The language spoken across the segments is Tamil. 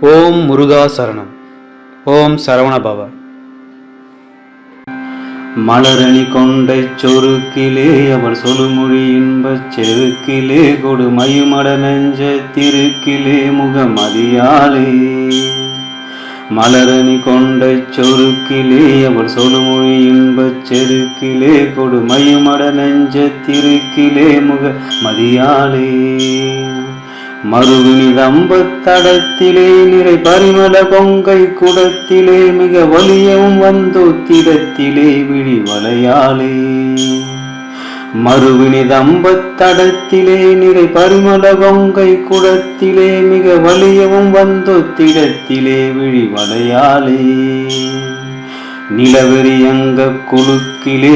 ஓம் முருகா சரணம். ஓம் சரவணபவ. மலரணி கொண்டை சொருக்கிலே அவர் சொல்லுமொழி இன்பச் செருக்கிலே கொடுமயுமட நெஞ்ச திருக்கிலே முகமதியாலே மலரணி கொண்டை சொருக்கிலே அவர் சொல்லுமொழி இன்பச் செருக்கிலே கொடுமயுமட நெஞ்ச திருக்கிலே முகமதியாலே மதியாலே மறுவினி தம்பத்தடத்திலே நிறை பரிமள கொங்கை குடத்திலே மிக வலியவும் வந்தோத்திடத்திலே விழி வளையாலே மறுவினி தம்பத்தடத்திலே நிறை பரிமள கொங்கை குடத்திலே மிக வலியவும் வந்தோ திடத்திலே விழி வளையாலே நிலவெறி அங்க குழுக்கிலே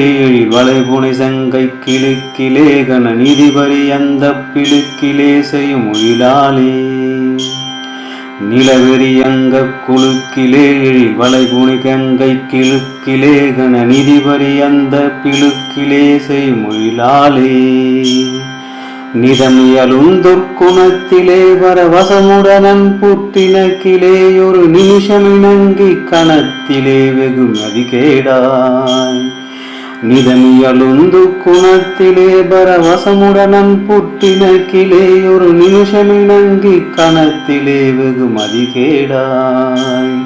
வளைபுனை சங்கை கிழுக்கிலே கன நிதிபரி அந்த பிழுக்கிலே செய்யும் ஒழிலாலே நிலவெறி அங்க குழுக்கிலே வளைபுனை கங்கை கிழுக்கிலே கன நிதிபரி அந்த பிழுக்கிலே செய்யும் ஒழிலாலே நிதமியலுந்துர்க்குணத்திலே வர வசமுடனன் புட்டினக்கிலே ஒரு நிமிஷமிணங்கி கணத்திலே வெகு மதிகேடாய். நிதமியலுந்து குணத்திலே பர வசமுடனன் புட்டினக்கிலே ஒரு நிமிஷமிணங்கி கணத்திலே வெகு மதிகேடாய்.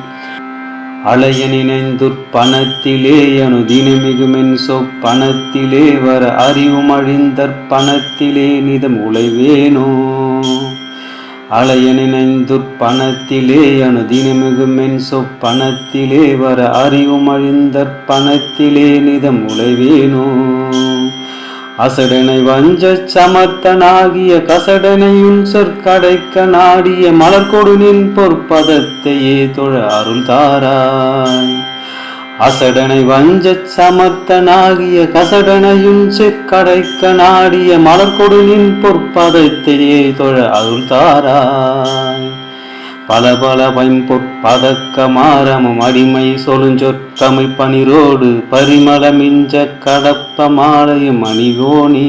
அலைய நினைந்துற்பணத்திலே அனுதினமிகுமென் சொப்பணத்திலே வர அறிவும் அழிந்தற் பணத்திலே நிதம் உழைவேனோ? அலைய நினைந்துற்பணத்திலே அனுதினமிகுமென் சொப்பணத்திலே வர அறிவும் அழிந்தற் பணத்திலே நிதம் உழைவேனோ? அசடனை வஞ்சச் சமர்த்தனாகிய கசடனையுள் சொற்கடைக்க நாடிய மலர்கொடுனின் பொற்பதத்தையே தொழ அருள் தாராய். அசடனை வஞ்சச் சமத்தனாகிய கசடனையுள் செற்கடைக்க நாடிய மலர்கொடுனின் பொற்பதத்தையே தொழ அருள் தாராய். பல பல பைம்பொற்பதக்கமாரமும் அடிமை சொலுஞ்சொற்றமை பனிரோடு பரிமள மிஞ்ச கடப்ப மாலையும் அணிவோனி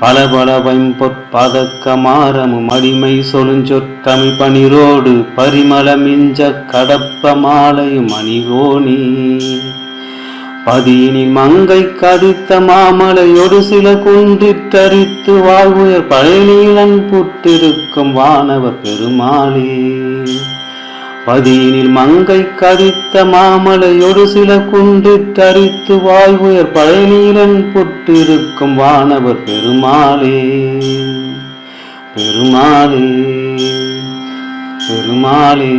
பல பல பைம்பொற்பதக்கமாரமும் அடிமை சொலுஞ்சொற்றமை பனிரோடு பரிமள மிஞ்ச கடப்ப மாலையும் அணிவோனி பதியினில் மங்கை கதித்த மாமலையொரு சில குன்றிட்டரித்து வாழ்வுயர் பழனியிலன் புற்றிருக்கும் வானவர் பெருமாளே. பதியினில் மங்கை கதித்த மாமலையொரு சில குன்றிட்டரித்து வாழ்வுயர் பழனியிலன் புற்றிருக்கும் வானவர் பெருமாளே. பெருமாளே பெருமாளே.